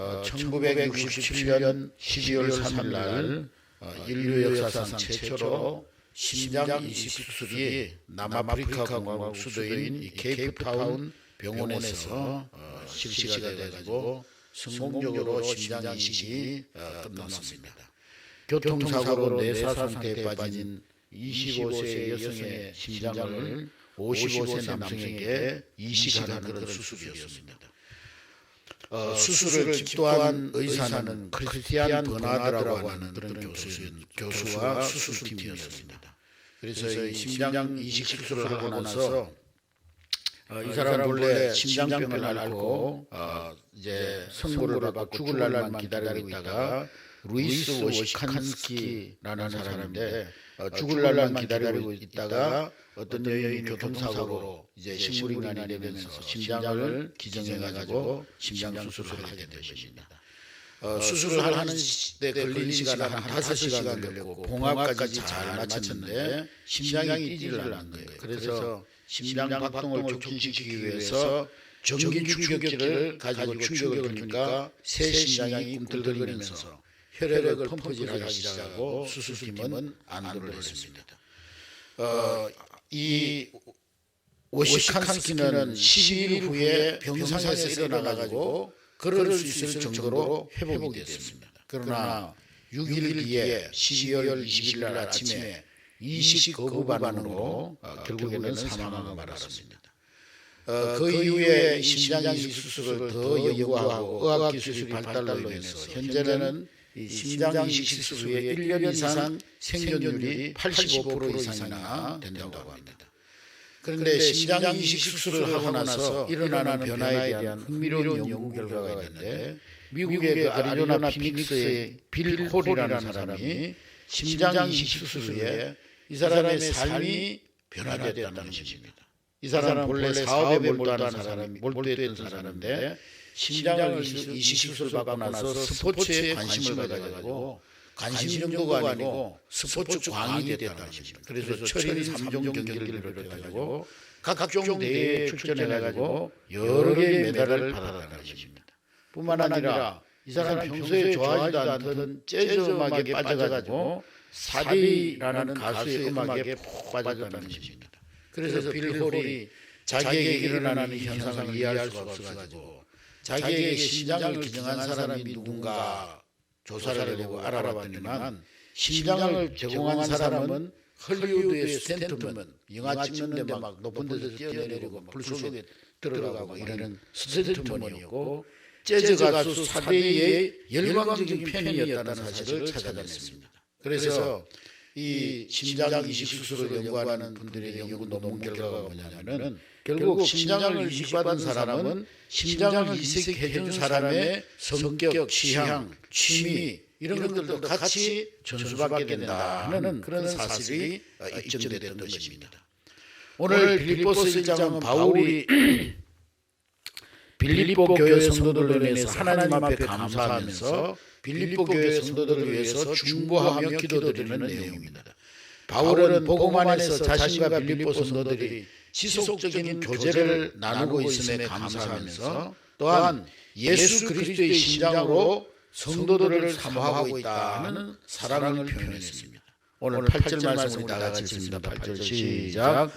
어, 1967년 12월 3일 날 어, 인류 역사상 최초로 심장 이식 수술이 남아프리카 공화국 수도인 이 케이프타운 병원에서 어, 실시가 돼가지고 성공적으로 심장 이식이 어, 끝났습니다. 교통사고로 뇌사 상태에 빠진 25세 여성의 심장을 55세 남성에게 이식하는 그런 수술이었습니다. 어, 수술을 집도한 의사는 크리스티안 버나드라고 하는 그런 교수, 교수와 수술팀이었습니다. 그래서 이 심장 이식 수술을 하고 나서 어, 이 사람 본래 심장병을 앓고 어, 이제 선고를 받고 죽을 날만 기다리고 있다가 루이스 워시칸스키라는 사람인데 어, 죽을 날만 기다리고 있다가 어떤 여인이 교통사고로 이제 식물인간이 되면서 심장을 기증해가지고 심장 수술을 하게 된 것입니다. 어, 수술을 하는 데 걸린 시간은 한 다섯 시간 걸렸고 봉합까지 잘 마쳤는데 심장이 뛰지를 않는 거예요. 그래서 심장 박동을 촉진시키기 위해서 전기 충격기를 가지고 충격을 주니까 새 심장이 꿈틀거리면서 혈액을 펌프질하기 시작하고 수술팀은 안도를 했습니다. 어, 이 워시칸스키는 12일 후에 병상에서 일어나가지고 걸을 수 있을 정도로 회복이 됐습니다. 그러나 6일 뒤에 12월 20일 날 아침에 이식 거부 반응으로 어, 결국에는 사망하고 말았습니다. 어, 그 이후에 심장 이식 수술을 더 연구하고 의학 기술이 발달로 인해서 현재는 이 심장 이식 수술의 1년 이상 생존율이 85% 이상이나 된다고 합니다. 그런데 심장 이식 수술을 하고 나서 일어나는 변화에 대한 흥미로운 연구 결과가 있는데 미국의 그 아리조나 피닉스의 빌 홀이라는 사람이 심장 이식 수술 후에 이 사람의 삶이 변화되었다는 것입니다. 이 사람은 본래 사업에 몰두하는 사람이 몰두했던 사람인데 심장을 이식 수술 받고 나서 스포츠에 관심을 가져가지고 관심 정도가 아니고 스포츠 광이 됐다는 것입니다. 그래서 철인 3종 경기를 비롯해가지고 각종 대회에 출전해가지고 여러 개의 메달을 받았다는 것입니다. 뿐만 아니라 이 사람 평소에 좋아하지도 않던 재즈 음악에 빠져가지고 사디라는 가수의 음악에 푹 빠졌다는 것입니다. 그래서 빌 홀이 자기에게 일어나는 이 현상을 이해할 수가 없어가지고 자기에게 심장을 기증한 사람이 누군가 조사를 하려고 알아봤더니만 심장을 제공한 사람은 헐리우드의 스탠트먼 영화 찍는데 막 높은 데서 뛰어내리고 불 속에 들어가고 이러는 스탠트먼이었고 재즈 가수 사대의 열광적인 팬이었다는 사실을 찾아냈습니다. 그래서 이 심장 이식 수술을 연구하는 분들의 연구 논문 결과가 뭐냐면은 결국 심장을 이식받은 사람은 심장을 이식해 준 사람의 성격, 취향, 취미 이런 것들도 같이 전수받게 된다는 그런 사실이 입증됐던 것입니다. 오늘 빌립보스 1장은 바울이 빌립보 교회 성도들로 인해서 하나님 앞에 감사하면서 빌립보 교회 성도들을 위해서 중보하며 기도드리는 내용입니다. 바울은 복음 안에서 자신과 빌립보 성도들이 지속적인 교제를 나누고 있음에 감사하면서 또한 예수 그리스도의 심장으로 성도들을 사모하고 있다는 사랑을 표현했습니다. 오늘 8절 말씀 우리 다 같이 읽습니다. 8절 시작.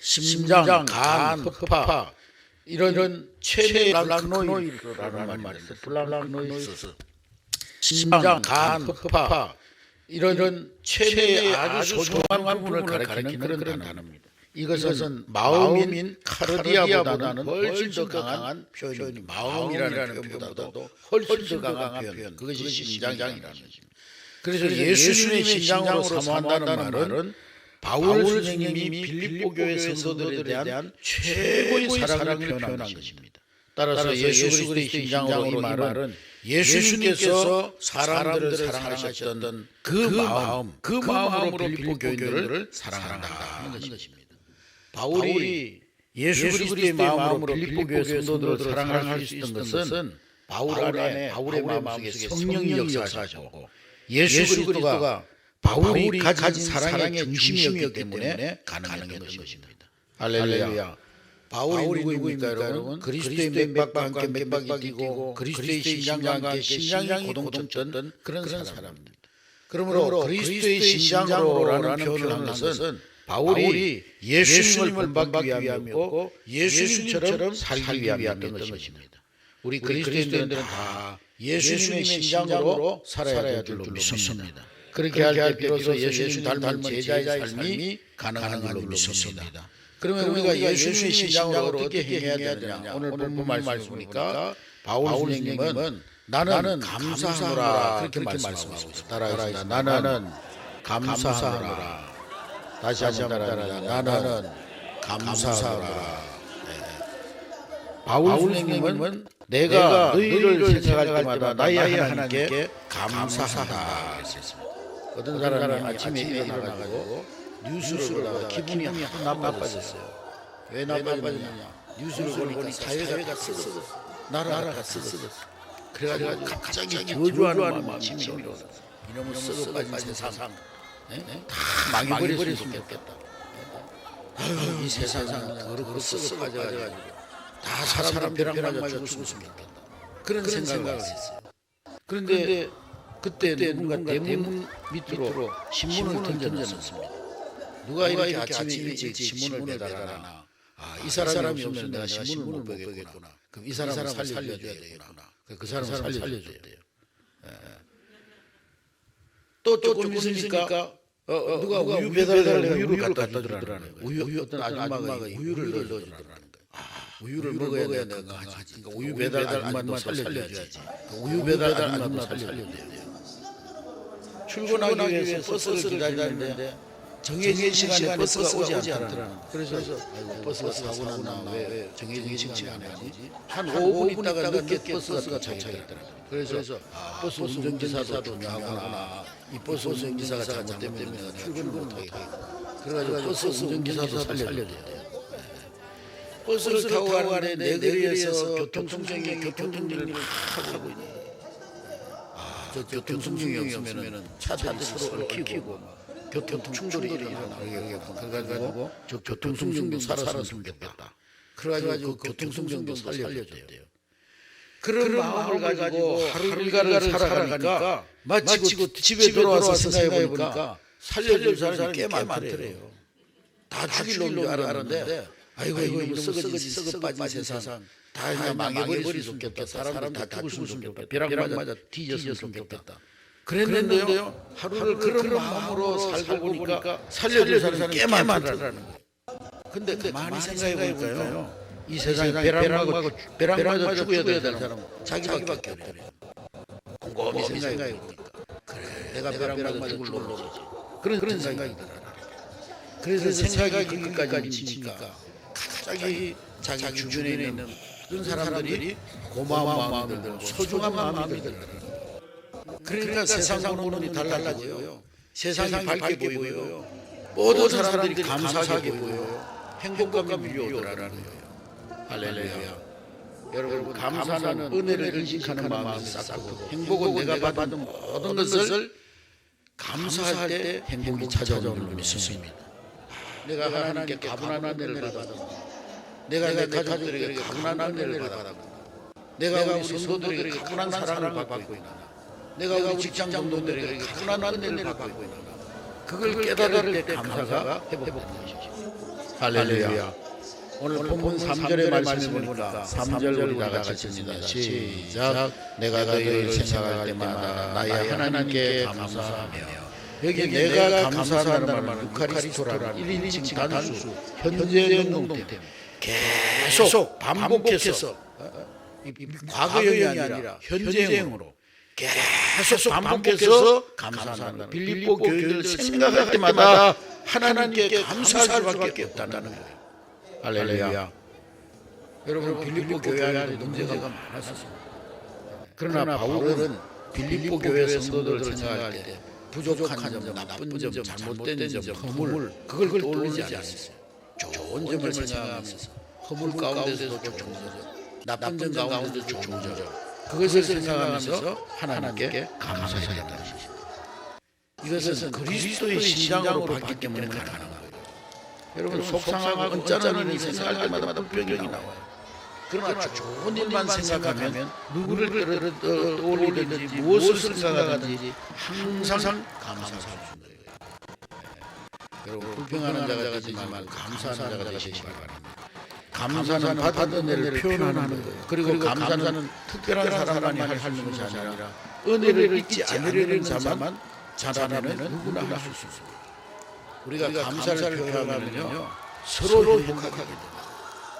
심장, 간, 허파. 이런, 이런 최대 블랑크노이드라는 말이 있어요. 블랑크노이드. 심장, 간, 허파 이런, 이런 최대의 아주 소중한 부분을 가리키는 그런 단어입니다. 이것은 마음인 카르디아보다는 훨씬 더 강한 표현입니다. 마음이라는 표현보다도 훨씬 더 강한 표현. 그것이 심장이라는 것입니다. 그래서 예수님의 심장으로 사모한다는 말은 바울 선생님이 빌립보 교회 성도들에 대한 최고의 사랑을 표현한 것입니다. 따라서 예수 그리스도의 심장으로 이 말은 예수님께서 사람들을 사랑하셨던 그 마음, 그 마음으로 빌립보 교인들을 사랑한다는 것입니다. 바울이 예수 그리스도의 마음으로 빌립보 교회 성도들을 사랑할 수 있었던 것은 바울 안에 바울의 마음속에 성령이 역사하셨고 예수 그리스도가 바울이 가진 사랑의 중심이었기 때문에 가능했던 것입니다. 할렐루야. 바울이 누구입니까 여러분? 그리스도의 맥박과 함께 맥박이 뛰고 그리스도의 심장과 함께 심장이 고동쳤던 그런 사람입니다. 그러므로 그리스도의 심장으로라는 표현을 한 것은 바울이 예수님을 본받기 위함이었고 예수님처럼 살기 위함이었던 것입니다. 우리 그리스도인들은 다 예수님의 심장으로 살아야 될 줄로 믿습니다. 그렇게 할 때 비로소 예수님 닮은 제자의 삶이 가능한 줄로 믿습니다. 그러면 우리가 예수님의 심장으로 어떻게 행해야 되느냐? 오늘 본문 말씀을 보니까 바울 선생님은 나는 감사하노라 그렇게 말씀하고 있습니다. 따라하겠습니다. 나는 감사하노라. 다시 한번 따라하겠습니다. 나는 감사하노라. 네. 바울 선생님은 내가 너희를 생각할 때마다 나의 하나님께 감사하다. 어떤 사람이 아침에 일어나가지고 뉴스를 보다가 기분이 하도 나빠졌어요. 왜 나빠졌느냐? 뉴스를 보니까 사회가 쓰러졌어. 나라가 쓰러졌어. 그래가지고 갑자기 저주하는 마음이 치밀어서 이놈의 썩어 빠진 세상 네? 다 망해버렸으면 좋겠다. 아유, 이 세상은 더럽고 썩어 빠져가지고 다 사람 벼락 맞아 죽었으면 좋겠다. 그런 생각을 했어요. 그런데 그때 누군가 대문 밑으로 신문을 던져놨습니다. 누가 이렇게 아침에 일찍 신문을 배달하나? 아, 이 사람이 없으면 내가 신문을 못 보겠구나. 그럼 이 사람을 살려줘야 되겠구나. 그 사람을 살려줘야 돼요. 또 조금 있으니까 어, 어, 누가 우유 배달을 우유를 갖다 주더라는 거예요. 우유 어떤 아줌마가 우유를 넣어주더라는 거예요. 우유를 먹어야 내가 건강하지. 그러니까 우유 배달 아줌마도 살려줘야지. 그 우유 배달 아줌마도 살려줘야 돼요. 출근하기 위해서 버스를 기다리는데 정해진 시간에 버스가 오지 않더라는. 그래서 아이고, 버스가 사고 났나 왜 정해진 시간에 안 오지? 한 5분 있다가 늦게 버스가 도착했더라고요. 그래서 아, 버스 운전기사도 중요하구나. 이 버스 운전기사가 잘못되면 내가 출근을 못하겠다. 그래가지고 버스 운전기사도 살려줘야 돼요. 버스를 타고 가는데 내거리에서 교통통정이 교통정리를 막 하고 있는. 아, 저 교통통정이 없으면 차들이 서로 얽히고 교통 충돌이 일어나겠구나. 그래가지고 저 교통통정도 살았으면 좋겠다. 그래가지고 그 교통통정도 살려줘야 돼요. 그런 마음을 가지고 하루 일과를 살아가니까 마치고 집에 돌아와서 생각해 보니까 살려줄 사람이 꽤 많더래요. 다 죽일 놈인 줄 알았는데 아이고 이거 썩어지 썩어 빠진 세상 다 그냥 망해버리면 좋겠다. 사람들 다 죽었으면 좋겠다. 벼락 맞아 뒤졌으면 좋겠다. 그랬는데요. 하루를 그런 마음으로 살고 보니까 살려줄 사람이 꽤 많더라는 거예요. 근데 많이 생각해 볼까요? 이 세상에 벼락 맞아 죽어야 되는 사람 자기밖에 없더래요. 곰곰이 생각해 보니까 그래 내가 맞아 죽을 놈이지. 그런 그런 생각이 들어요. 그래서 생각이 거기까지 미치니까 갑자기 자기 주변에 있는 그런 사람들이 고마운 마음이 들고 소중한 마음이 들고 그러니까 세상 보는 눈이 달라져요. 세상이 밝게 보여요. 모든 사람들이 감사하게 보여요. 행복감이 밀려오더라는 거예요. 할렐루야. 여러분 감사는 은혜를 인식하는 마음이 싹고 행복은 내가 받은 모든 것을 감사할 때 행복이 찾아오는 줄 믿습니다. 내가 하나님께 가분한 은혜를 받았고 내가 내 가족들에게 가분한 은혜를 받았고 내가 우리 성도들에게 가분한 사랑을 받고 있나 내가 우리 직장 동료들에게 가분한 은혜를 받고 있나 그걸 깨달을 때 감사가 회복되는 것이죠. 할렐루야. 오늘 본문 3절의 말씀을 보니까 3절 우리 다 같이 읽습니다. 시작. 내가 너희를 생각할 때마다 나의 하나님께 감사하며 여기 내가 감사한다는 말은 유카리스토라는 1인칭 단수 현재 능동태 계속 반복해서 과거형이 아니라 현재형으로 계속 반복해서 감사한다. 빌립보 교회를 생각할 때마다 하나님께 감사할 수밖에 없다는 거예요. 할렐루야. 여러분 빌립보 교회 안에 문제가 많았습니다. 그러나 바울은 빌립보 교회 성도들을 생각할 때 부족한 점, 나쁜 점, 잘못된 점, 허물 그걸 떠올리지 않았어요. 좋은 점을 생각하면서 허물 가운데서도 좋은 점, 나쁜 점 가운데도 좋은 점 그것을 생각하면서 하나님께 감사해야 것이죠. 이것은 그리스도의 심장으로 받기 때문에 가능한 거예요. 여러분 속상하고 언짢은 일 생각할 때마다 불평이 나와요. 그러나 좋은 일만 생각하면 누구를 떠올리든지 무엇을 생각하든지 항상 거예요. 예. 여러분 불평하는 자가 되지 말고 감사하는 자가 되시기 바랍니다. 감사는 받은 은혜를 표현하는 거예요. 그리고 감사는 특별한 사람만이 할 수 있는 것이 아니라 은혜를 잊지 않으려는 자만 자라면 누구나 할 수 있습니다. 우리가 감사를 표현하면요 서로 행복하게 됩니다.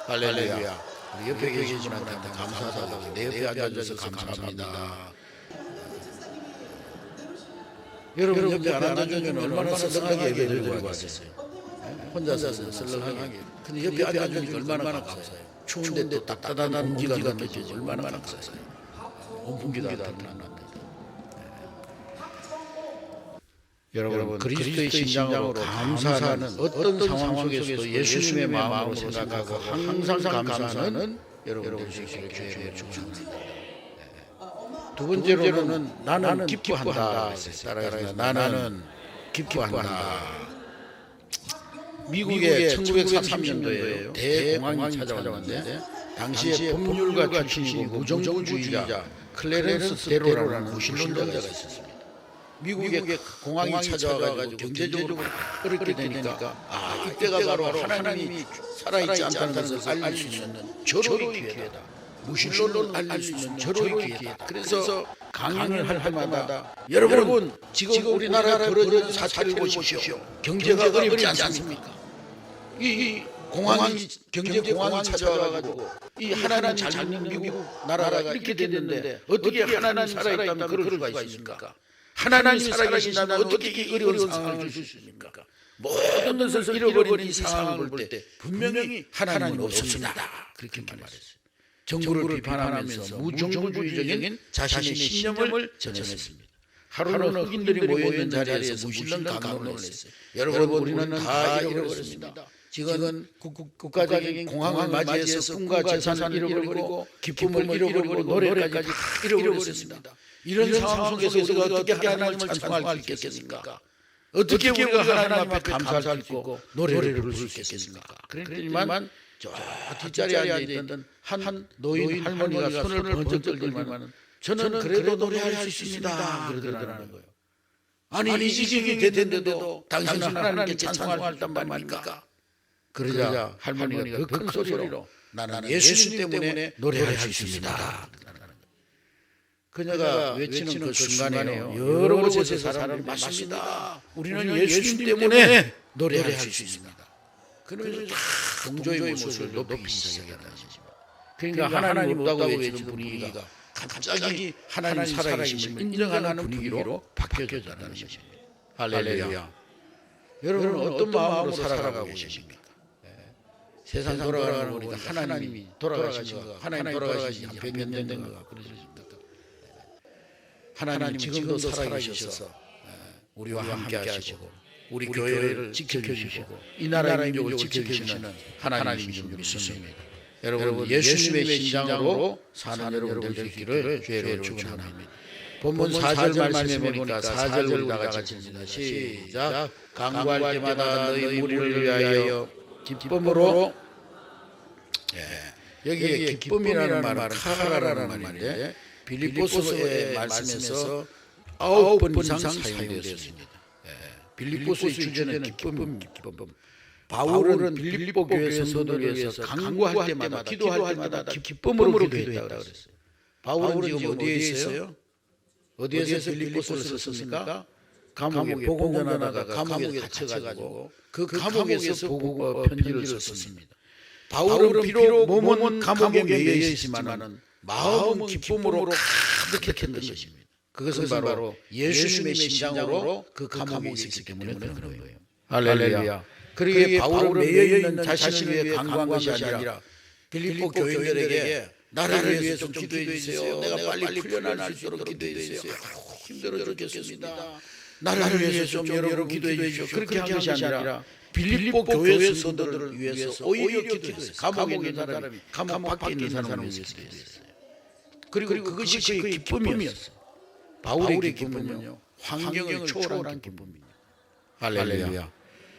할렐루야. 우리 옆에 계신 분한테 감사하다고 내 옆에 앉아서 감사합니다. 여러분 옆에 안 앉아주면 얼마나 썰렁하게 예배드리고 왔겠어요. 혼자서 썰렁하게. 근데 옆에 앉아주니까 얼마나 감사해요. 추운데 또 따뜻한 공기가 느껴지지 얼마나 감사해요. 온풍기도 안 타는데. 여러분 그리스도의 심장으로 감사하는 어떤 상황 속에서도 예수님의 마음으로 생각하고 항상 감사하는 여러분들 되시기를 주의 축원합니다. 두 번째로는 나는 기뻐한다. 따라해서 나는 기뻐한다. 미국의 1930년도에요. 대공황이 찾아왔는데 당시에 법률가 출신이고 무정부주의자 클레렌스 데로라는 무신론자가 있었습니다. 미국의 공황이 찾아와가지고 경제적으로 어렵게 되니까 아 이때가 바로 하나님이 살아있지 않다는 것을 알릴 수 있는 절호의 기회다. 무신론을 알릴 수 있는 절호의 기회다. 그래서 강연을 할 때마다 여러분 지금 우리나라에 벌어진 사태를 보십시오. 경제가 어렵지 않습니까? 이, 이 공황이 경제 공황이 찾아와가지고 이 하나님 잘 믿는 미국 나라가 이렇게 됐는데 어떻게 하나님 살아있다면 그럴 수가 있습니까? 하나님이 살아계신다면 어떻게 이 어려운 상황을 줄수 있습니까? 모든 것을 잃어버린 이 상황을 볼 때 분명히 하나님은 없습니다. 그렇게 말했어요. 정부를 비판하면서 무정부주의적인 자신의 신념을 전했습니다. 하루는 흑인들이 모여있는 자리에서 무신론 강론을 했어요. 여러분 우리는 다 잃어버렸습니다. 지금은 국가적인 공황을 맞이해서 꿈과 재산을 잃어버리고 기쁨을 잃어버리고 노래까지 잃어버렸습니다. 이런 상황 속에서 우리가 어떻게 하나님을 찬송할 수 있겠습니까? 어떻게 우리가 하나님 앞에 감사할 수 있고 노래를 부를 수 있겠습니까? 그랬더니만 저 뒷자리에 앉아있던 한 노인 할머니가 손을 번쩍 들더니만 저는 그래도 노래할 수 있습니다. 그러더라는 거예요. 아니 이 지경이 됐는데도 당신은 하나님께 찬송할 단 말입니까? 그러자 할머니가 더 큰 소리로 나는 예수님 때문에 노래할 수 있습니다. 그녀가 외치는 그 순간에요. 여러 곳에서 사람들이 맞습니다. 우리는 예수님 때문에 노래할 수 있습니다. 그러면서 다 동조의 모습을 높이 시작했다는 것입니다. 그러니까 하나님 없다고 외치는 분위기가 갑자기 하나님 살아계심을 인정하는 분위기로 바뀌어졌다는 것입니다. 할렐루야. 여러분은 어떤 마음으로 살아가고 계십니까? 세상 돌아가는 우리가 하나님이 돌아가신 거, 하나님 돌아가신 지 백년 된 거가 그러십니까? 하나님 지금도 살아계셔서 우리와 함께 하시고 우리 교회를 지켜주시고 이 나라의 민족을 지켜주시는 하나님인 줄 믿습니다. 여러분 예수님의 심장으로 사는 여러분들 되기를 주의로 축원합니다. 본문 4절 말씀에 보니까 4절 우리 다 같이 읽습니다. 시작 강구할 때마다 너희 무리를 위하여 기쁨으로 예. 여기에 기쁨이라는 말은 카라라는 말인데 빌립보서의 말씀에서 아홉 번 이상 사용되었습니다. 예. 빌립보서의 주제는 기쁨, 기쁨. 바울은 빌립보 교회 성도를 위해서 강구할 때마다 기도할 때마다 기쁨으로 기도했다 그랬어요. 바울은 지금 어디에 있어요? 어디에서 빌립보서를 썼습니까? 감옥에 복음 전하다가 감옥에 갇혀가지고 그 감옥에서 복음 편지를 썼습니다. 바울은 비록 몸은 감옥에 매여 있지만은 마음은 기쁨으로 가득했던 것입니다. 그것은 바로 예수님의 심장으로 그 감옥에 있었기 때문에 그런 거예요. 할렐루야. 그러기에 바울은 매여 있는 자신을 위해 간구한 것이 아니라 빌립보 교인들에게 나를 위해서 좀 기도해 주세요. 내가 빨리 풀려날 수 있도록 기도해 주세요. 힘들어 죽겠습니다. 나를 위해서 좀 여러분 기도해 주십시오. 그렇게 한 것이 아니라 빌립보 교회 성도들을 위해서 오히려 기도했어요. 감옥에 있는 사람이 감옥 밖에 있는 사람을 위해서 기도했어요. 그리고 그것이 그의 기쁨이었어요. 바울의 기쁨은요. 환경을 초월한 기쁨입니다. 할렐루야.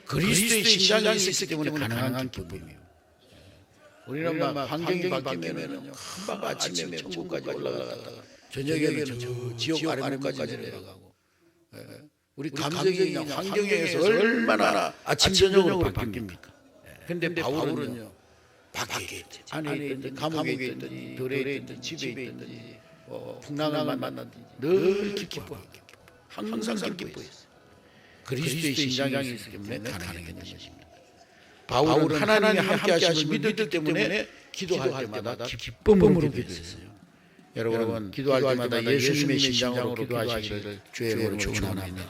그리스도의 심장이 있었기 때문에 가능한 기쁨이에요. 우리는 막 환경이 바뀌면은 금방 아침에 천국까지 올라가다가 저녁에는 저 지옥 아래까지 내려가고 예. 우리 감정이 그냥 환경에 의해서 얼마나 아침 저녁으로 바뀝니까? 근데 바울은요 밖에 있지 안에 있든지 감옥에 있든지 들에 있든지 집에 있든지 어, 풍랑을 만났든지 늘 기뻐 항상 기뻐했어요. 그리스도의 심장이 있기 때문에 가능했던 것입니다. 바울은 하나님이 함께 하심을 믿었기 때문에 기도할 때마다 기쁨으로 기도했어요. 여러분 기도할 때마다 예수님의 심장으로 기도하시기를 주의 이름으로 축원합니다.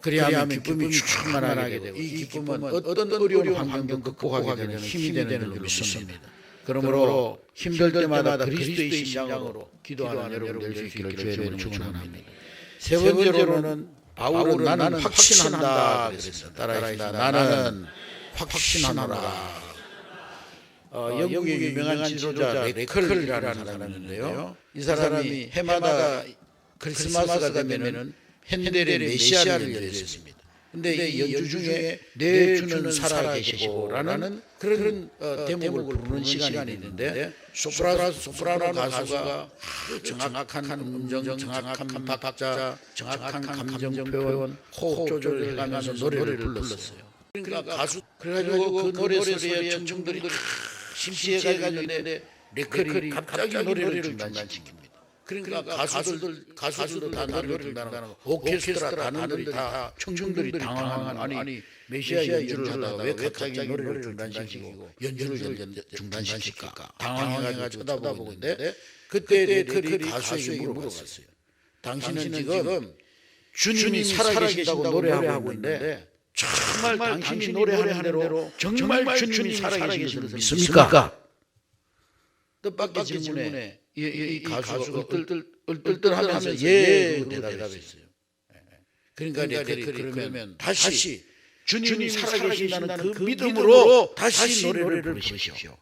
그리하면 기쁨이 충만하게 되고 이 기쁨은 어떤 어려운 환경 극복하게 되는 힘이 되는 줄 믿습니다. 그러므로 힘들 때마다 그리스도의 심장으로 기도하는 여러분 될수 있기를 주의 이름으로 축원합니다. 세 번째로는 바울은 나는 확신한다 그랬어요. 따라합니다. 나는 확신하노라. 어, 영국의 유명한 지도자 레클이라는 사람인데요. 이 사람이 해마다 크리스마스가 되면은 핸델의 메시아를 연주했습니다. 근데 이 연주 중에 내 주는 살아 계시고라는 그런 어, 대목을 부르는 시간이 있는데 소프라 소프라노 가수가 정확한 음정, 정확한 박자, 정확한 감정 표현, 호흡 조절해가면서 노래를 불렀어요. 그러니까 가수 그래가지고 그 노래 소리에 청중들이 심취해가지고 있는데 레클이 갑자기 노래를 중단시킵니다. 그러니까 가수들 가수들도 다 노래를 중단하고 오케스트라 단원들이 다 청중들이 당황한 아니 메시아 연주를 하다가 왜 갑자기 노래를 중단시키고 연주를 중단시킬까 당황해가지고 쳐다보고 있는데 그때 레클이 가수에게 물어봤어요. 당신은 지금 주님이 살아계신다고 노래하고 있는데 정말 당신이 노래하는 대로 정말 주님이 살아계신 것을 믿습니까? 뜻밖의 질문에 이, 이, 이 가수가 얼떨떨 얼떨떨하면서 예 대답했어요. 그러니까 레클이 그러면 다시 주님이 살아계신다는 그 믿음으로 다시 노래를 부르십시오.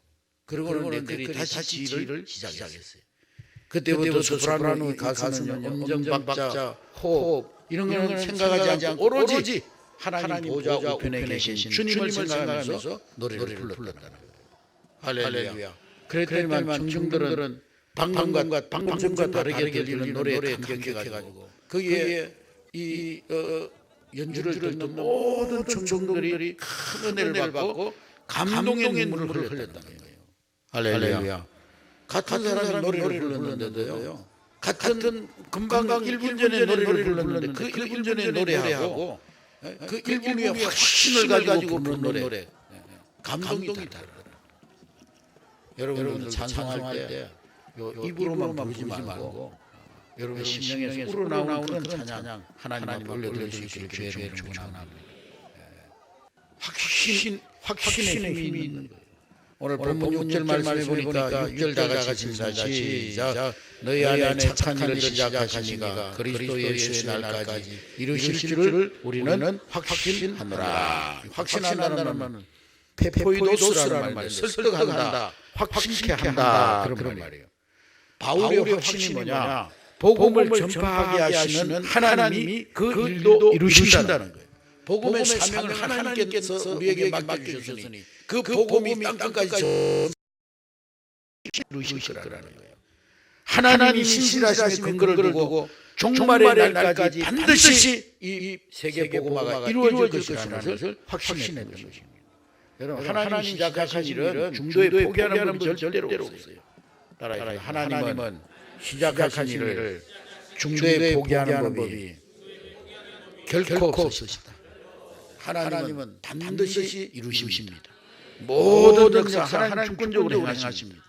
그러고는 레클이 다시 지를 시작했어요. 그때부터 소프라노 가수는 음정 박자, 호흡 이런 거는 생각하지 않고 오로지 하나님 보좌 우편에 계신 주님을 생각하면서 노래를 불렀다는 거예요. 할렐루야. 그랬더니만 청중들은 방금과 방금 전과 다르게 들리는 노래에 감격해가지고 거기에 이 어, 연주를 듣는 모든 청중들이 큰 은혜를 받고 감동의 눈물을 흘렸다는 거예요. 할렐루야. 같은 사람이 노래를 불렀는데도요. 같은 금방 1분 전에 노래를 불렀는데 그 1분 전에 노래하고 그 1분 후에 확신을 가지고 부르는 노래 감동이 다르더라. 여러분들 찬송할 때 입으로만 부르지 말고 여러분 심령에서 우러나오는 그런 찬양 하나님 올려드릴 수 있기를 주의 이름으로 축원합니다. 확신 확신의 힘이 있는 거예요. 오늘 본문 6절 말씀에 보니까 6절 다 같이 시작. 너희 안에 착한 일을 시작하시니가 그리스도 예수의 날까지 이루실 줄을 우리는 확신하노라. 확신한다는 말은 페포이도스라는 말이에요. 설득한다. 확신케 한다. 그런 말이에요. 바울의 확신이 뭐냐? 복음을 전파하게 하시는 하나님이 그 일도 이루신다는 거예요 복음의 사명을 하나님께서 우리에게 맡겨주셨으니 그 복음이 땅끝까지 이루실 거라는 거예요. 하나님이 신실하신 근거를 두고 종말의 날까지 반드시 이 세계 복음화가 이루어질 것이라는 것을 확신했던 것입니다. 여러분 하나님 시작하신 일은 중도에 포기하는 분이 절대로 없어요. 따라서 하나님은 시작하신 일을 중도에 포기하는 법이 결코 없으시다. 하나님은 반드시 이루십니다. 모든 역사 하나님 주권적으로 행하십니다.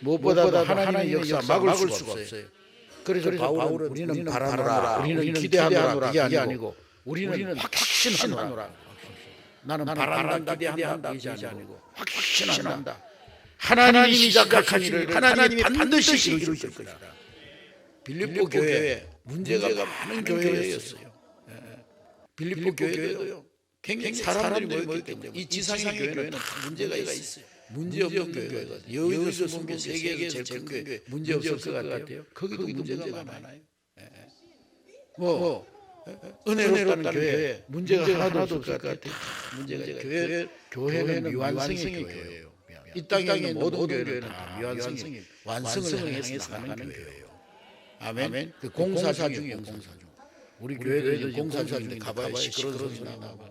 무엇보다도 하나님의 역사 막을 수가 없어요. 그래서 바울은 우리는 바라노라, 우리는 기대하노라 이게 아니고 우리는 확신하노라. 나는 바란다, 기대한다 이게 아니고 확신한다. 하나님이 시작하신 일을 하나님이 반드시 이루실 것이다. 빌립보 교회 문제가 많은 교회였어요. 빌립보 교회도요. 굉장히 사람들이 모였기 때문에 이 지상의 교회는 다 문제가 있어요. 문제 없는 교회가 여의도 성교 세계에서 제일 큰 교회 문제 없을 것 같아요. 거기도 문제가 많아요. 뭐 은혜롭다는 교회 문제가 하나도 없을 것 같아요. 문제가 교회 교회는 미완성의 교회예요. 이 땅에 있는 모든 교회는 다 미완성이 완성을 향해서 나가는 교회예요. 아멘. 그 공사 중이에요. 공사 중. 우리 교회도 공사 중인데 가봐야 시끄러운 소리 나고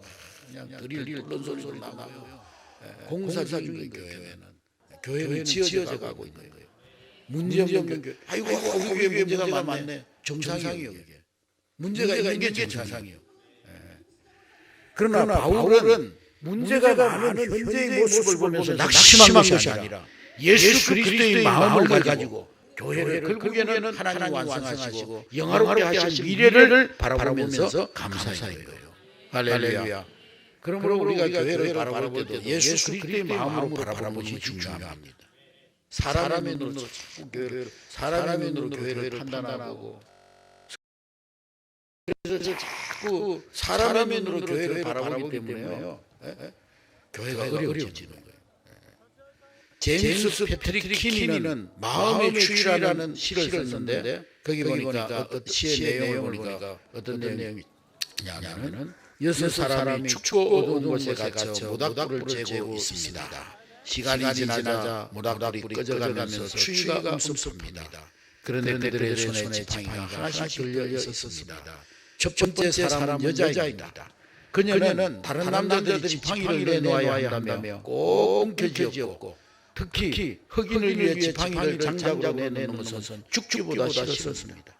그냥 드릴 뚫는 소리 나고요. 공사 중인 교회는 교회는 지어져 가고 있는 거예요. 문제 없는 교회. 아이고 우리 교회 문제가 많네. 정상이에요. 이게. 문제가 있는 게 정상이에요. 그러나 바울은 문제가 많은 현재의 모습을 보면서 낙심한 것이 아니라 예수 그리스도의 마음을 가지고 교회를 결국에는 하나님 완성하시고 영화롭게 하실 미래를 바라보면서 감사한 거예요. 할렐루야. 그러므로 우리가 교회를 바라볼 때도 예수 그리스도의 마음으로 바라보는 것이 중요합니다. 사람의 눈으로 자꾸 교회를 사람의 눈으로 교회를 판단하고 그래서 자꾸 사람의 눈으로 교회를 바라보기 때문에요. 교회가 어려워지는 거예요. 제임스 패트릭 키니는 마음의 추위라는 시를 썼는데 거기 보니까 어떤 시의 내용을 보니까 어떤 내용이냐면은 여섯 사람이 춥고 어두운 곳에 갇혀 모닥불을 쬐고 있습니다. 시간이 지나자 모닥불이 꺼져가면서 추위가 um습합니다. 그런데 그들의 손에 지팡이가 하나씩 들려 있었습니다. 첫 번째 사람은 여자입니다. 그녀는 다른 남자들이 지팡이를 내놓아야 한다며 꼭 결지었고 특히 흑인을 위해 지팡이를 장작으로 내놓는 것은 죽기보다 싫었습니다.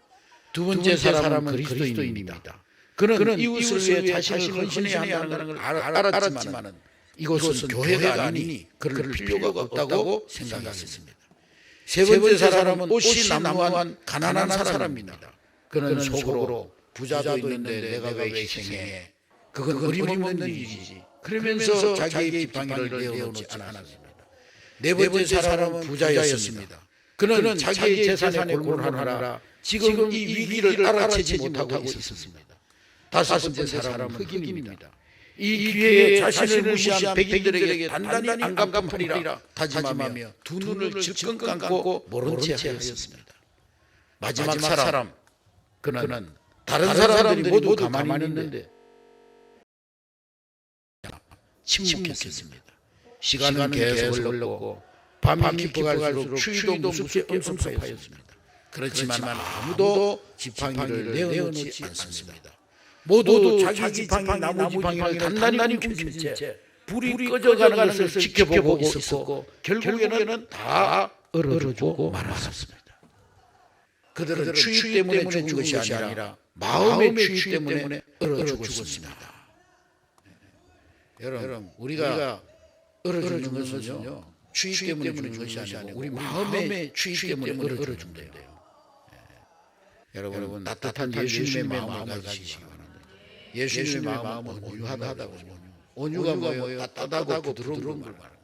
두 번째 사람은 그리스도인입니다. 그는 이웃을 위해 자신을 헌신해야 한다는 걸 알았지만 이것은 교회가 아니니 그럴 필요가 없다고 생각했습니다. 세 번째 사람은 옷이 남루한 가난한 사람입니다. 그는 속으로 부자도 있는데 내가 왜 희생해? 그건 어림없는 일이지. 그러면서 자기의 지팡이를 내어놓지 않았습니다. 네 번째 사람은 부자였습니다. 그는 자기의 재산에 골몰하느라 지금 이 위기를 알아채지 못하고 있었습니다. 다섯 번째 사람은 흑인입니다. 이 기회에 자신을 무시한 백인들에게 단단히 안감하리라 다짐하며 두 눈을 질끈 감고 모른 채 하였습니다. 마지막 사람 그는 다른 사람들이 모두 가만히 있는데 침묵했습니다. 시간은 계속 흘렀고 밤이 깊어갈수록 추위도 무섭게 엄습하였습니다. 그렇지만 아무도 지팡이를 내어놓지 않습니다. 모두 자기 지팡이 나무 지팡이를 단단히 움킨 채 불이 꺼져가는 것을 지켜보고 있었고 결국에는 다 얼어주고 말았습니다. 그들은 추위 때문에 죽은 것이 아니라 마음의 추위 때문에 얼어 죽었습니다. 여러분, 우리가 얼어 죽는 것은요, 추위 때문에 죽는 것이 아니고 우리 마음의 추위 때문에 얼어 죽는데요. 여러분, 따뜻한 예수님의 마음을 가지시기. 예수님의 마음은 온유하다고 온유가 뭐예요? 따뜻하고 부드러운 걸 말합니다.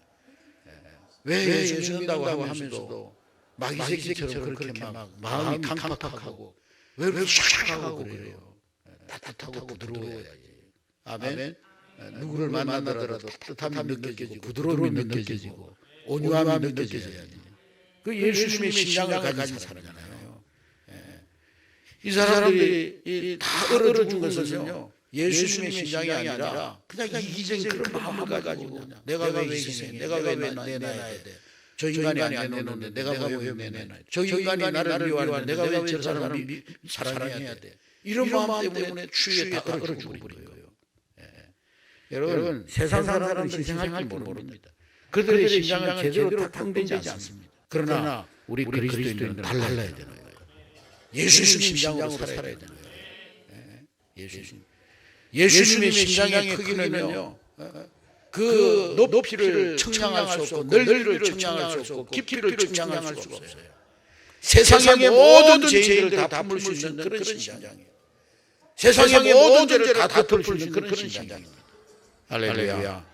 왜 예수 믿는다고 하면서도 마귀 새끼처럼 그렇게 막 마음이 강팍하고 왜 이렇게 샥하고 그래요? 따뜻하고 부드러워야지. 아멘. 누구를 만나더라도 따뜻함이 느껴지고 부드러움이 느껴지고 온유함이 느껴져야지. 그 예수님의 신앙을 가진 사람이잖아요. 이 사람들이 다 얼어준 것은요. 예수님의 신앙이 아니라 그냥 이기적인 그런 마음을 가지고 내가 왜 희생해? 내가 왜 내놔야 돼? 저 인간이 안 내놓는데 내가 왜 내놔야 돼? 저 인간이 나를 미워하는데 내가 왜 저 사람을 사랑해야 돼? 이런 마음 때문에 추위에 다 얼어 죽어버린 거예요. 여러분 세상 사람들은 희생할 줄 모릅니다. 그들의 신앙은 제대로 탁탁되지 않습니다. 그러나 우리 그리스도인들은 달라야 되는 거예요. 예수님 신앙으로 살아야 되는 거예요. 예수님. 예수님의 신앙의 크기는요. 그 높이를 청량할 수 없고 넓이를 청량할 수 없고 깊이를 청량할 수가 없어요. 세상의 모든 죄인들을 다 품을 수 있는 그런 신앙이에요. 세상의 모든 죄를 다 덮을 수 있는 그런 신앙입니다. 할렐루야.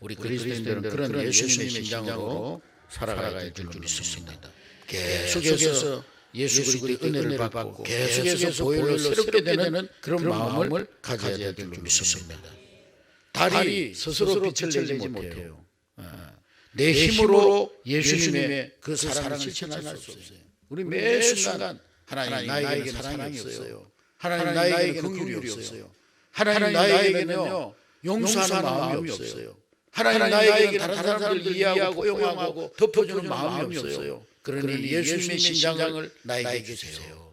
우리 그리스도인들은 그런 예수님의 신앙으로 살아가야 될 줄 믿습니다. 계속해서 예수 그리스도의 은혜를 받고 계속해서 보혈로 새롭게 되는 그런 마음을 가져야 될 줄 믿습니다. 달이 스스로 빛을 내지 못해요. 내 힘으로 예수님의 그 사랑을 실천할 수 없어요. 우리 매 순간 하나님 나에게는 사랑이 없어요. 하나님 나에게는 긍휼이 없어요. 하나님 나에게는요 용서하는 마음이 없어요. 하나님 나에게는 다른 사람들 이해하고 포용하고 덮어주는 마음이 없어요. 그러니 예수님의 신장을 나에게 주세요.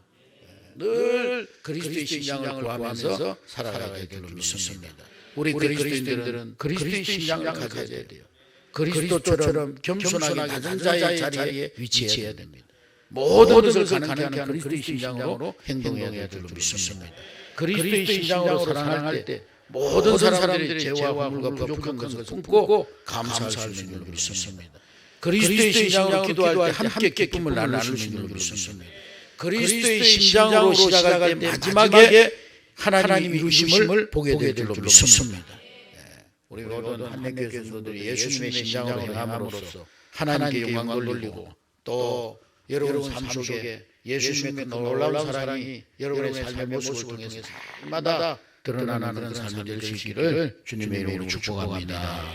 늘 그리스도의 신장을 구하면서 살아가게 될줄 믿습니다. 우리 그리스도인들은 그리스도의 신장을 가져야 돼요. 그리스도처럼 겸손하게 낮은 자의 자리에 위치해야 됩니다. 모든 것을 가능케 하는 그리스도의 신장으로 행동해야 될 줄 믿습니다. 그리스도의 신장으로 사랑할 때 모든 사람들이 죄와 불과 부족한 것을 품고 감사할 수 있는 줄 믿습니다. 그리스도의 신장으로 기도할 때 함께 기쁨을 나눌 수 있는 줄 믿습니다. 그리스도의 신장으로 시작할 때 마지막에 하나님 이루심을 보게 될줄 믿습니다. 우리 모든 한국교회 성도들이 예수님의 신장으로 행함으로써 하나님께 영광 돌리고 또 여러분 삶 속에 예수님의 그 놀라운 사랑이 여러분의 삶의 모습을 통해서 날마다 드러나는 그런 삶이 될 수 있기를 주님의 이름으로 축복합니다.